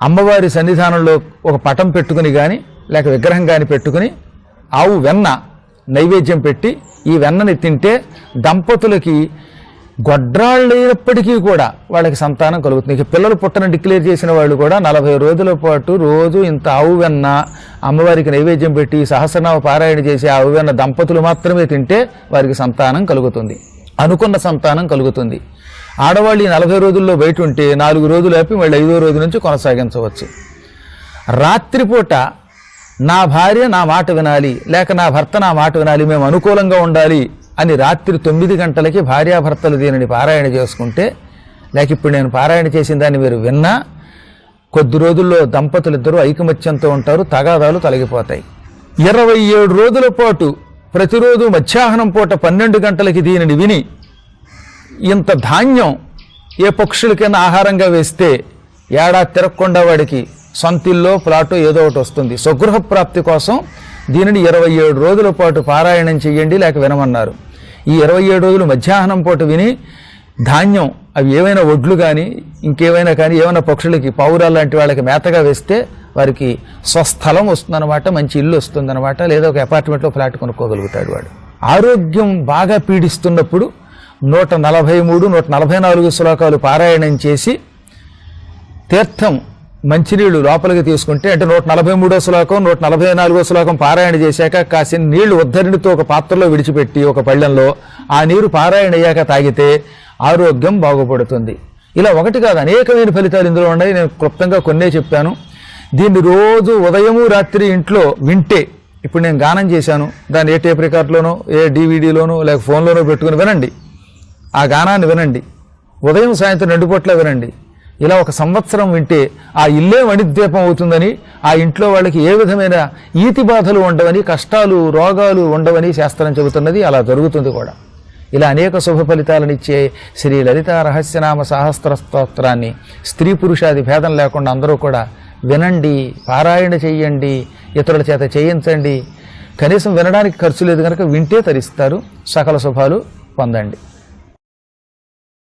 అమ్మవారి సన్నిధానంలో ఒక పటం పెట్టుకుని కానీ లేక విగ్రహం కానీ పెట్టుకుని ఆవు వెన్న నైవేద్యం పెట్టి ఈ వెన్నని తింటే దంపతులకి గొడ్రాళ్ళైనప్పటికీ కూడా వాళ్ళకి సంతానం కలుగుతుంది. ఇక పిల్లలు పుట్టని డిక్లేర్ చేసిన వాళ్ళు కూడా నలభై రోజుల పాటు రోజు ఇంత ఆవు వెన్న అమ్మవారికి నైవేద్యం పెట్టి సహస్రనామ పారాయణ చేసి ఆవు వెన్న దంపతులు మాత్రమే తింటే వారికి సంతానం కలుగుతుంది. అనుకున్న సంతానం కలుగుతుంది. ఆడవాళ్ళు ఈ నలభై రోజుల్లో బయట ఉంటే నాలుగు రోజులు ఆపి మళ్ళీ ఐదో రోజు నుంచి కొనసాగించవచ్చు. రాత్రిపూట నా భార్య నా మాట వినాలి లేక నా భర్త నా మాట వినాలి మేము అనుకూలంగా ఉండాలి అని రాత్రి తొమ్మిది గంటలకి భార్యాభర్తలు దీనిని పారాయణ చేసుకుంటే లేక ఇప్పుడు నేను పారాయణ చేసిన దాన్ని మీరు విన్నా కొద్ది రోజుల్లో దంపతులిద్దరూ ఐకమత్యంతో ఉంటారు తగాదాలు తొలగిపోతాయి. ఇరవై ఏడు రోజుల పాటు ప్రతిరోజు మధ్యాహ్నం పూట పన్నెండు గంటలకి దీనిని విని ఇంత ధాన్యం ఏ పక్షులకైనా ఆహారంగా వేస్తే ఏడాది తిరగకుండా వాడికి సొంతిల్లో ప్లాటు ఏదో ఒకటి వస్తుంది. స్వగృహ ప్రాప్తి కోసం దీనిని ఇరవై ఏడు రోజుల పాటు పారాయణం చేయండి లేక వినమన్నారు. ఈ ఇరవై ఏడు రోజులు మధ్యాహ్నం పూట విని ధాన్యం అవి ఏవైనా ఒడ్లు కానీ ఇంకేవైనా కానీ ఏమైనా పక్షులకి పౌరాలు లాంటి వాళ్ళకి మేతగా వేస్తే వారికి స్వస్థలం వస్తుందన్నమాట మంచి ఇల్లు వస్తుందన్నమాట లేదా ఒక అపార్ట్మెంట్లో ఫ్లాట్ కొనుక్కోగలుగుతాడు వాడు. ఆరోగ్యం బాగా పీడిస్తున్నప్పుడు నూట నలభై మూడు నూట నలభై నాలుగు శ్లోకాలు పారాయణం చేసి తీర్థం మంచినీళ్ళు లోపలికి తీసుకుంటే అంటే నూట నలభై మూడో శ్లోకం నూట నలభై నాలుగో శ్లోకం పారాయణ చేశాక కాసిన నీళ్ళు ఉద్ధరణితో ఒక పాత్రలో విడిచిపెట్టి ఒక పళ్ళెంలో ఆ నీరు పారాయణ అయ్యాక తాగితే ఆరోగ్యం బాగుపడుతుంది. ఇలా ఒకటి కాదు అనేకమైన ఫలితాలు ఇందులో ఉన్నాయి. నేను క్లుప్తంగా కొన్నే చెప్పాను. దీన్ని రోజు ఉదయము రాత్రి ఇంట్లో వింటే ఇప్పుడు నేను గానం చేశాను. దాన్ని ఏ టేప్ రికార్డులోనో ఏ డీవీడీలోనో లేక ఫోన్లోనో పెట్టుకుని వినండి. ఆ గానాన్ని వినండి. ఉదయం సాయంత్రం రెండు పూట్ల వినండి. ఇలా ఒక సంవత్సరం వింటే ఆ ఇల్లే వణిద్వీపం అవుతుందని ఆ ఇంట్లో వాళ్ళకి ఏ విధమైన ఈతి బాధలు ఉండవని కష్టాలు రోగాలు ఉండవని శాస్త్రం చెబుతున్నది అలా జరుగుతుంది కూడా. ఇలా అనేక శుభ ఫలితాలనిచ్చే శ్రీ లలిత రహస్యనామ సహస్ర స్తోత్రాన్ని స్త్రీ పురుషాది భేదం లేకుండా అందరూ కూడా వినండి పారాయణ చేయండి ఇతరుల చేత చేయించండి. కనీసం వినడానికి ఖర్చు లేదు కనుక వింటే తరిస్తారు. సకల శుభాలు పొందండి.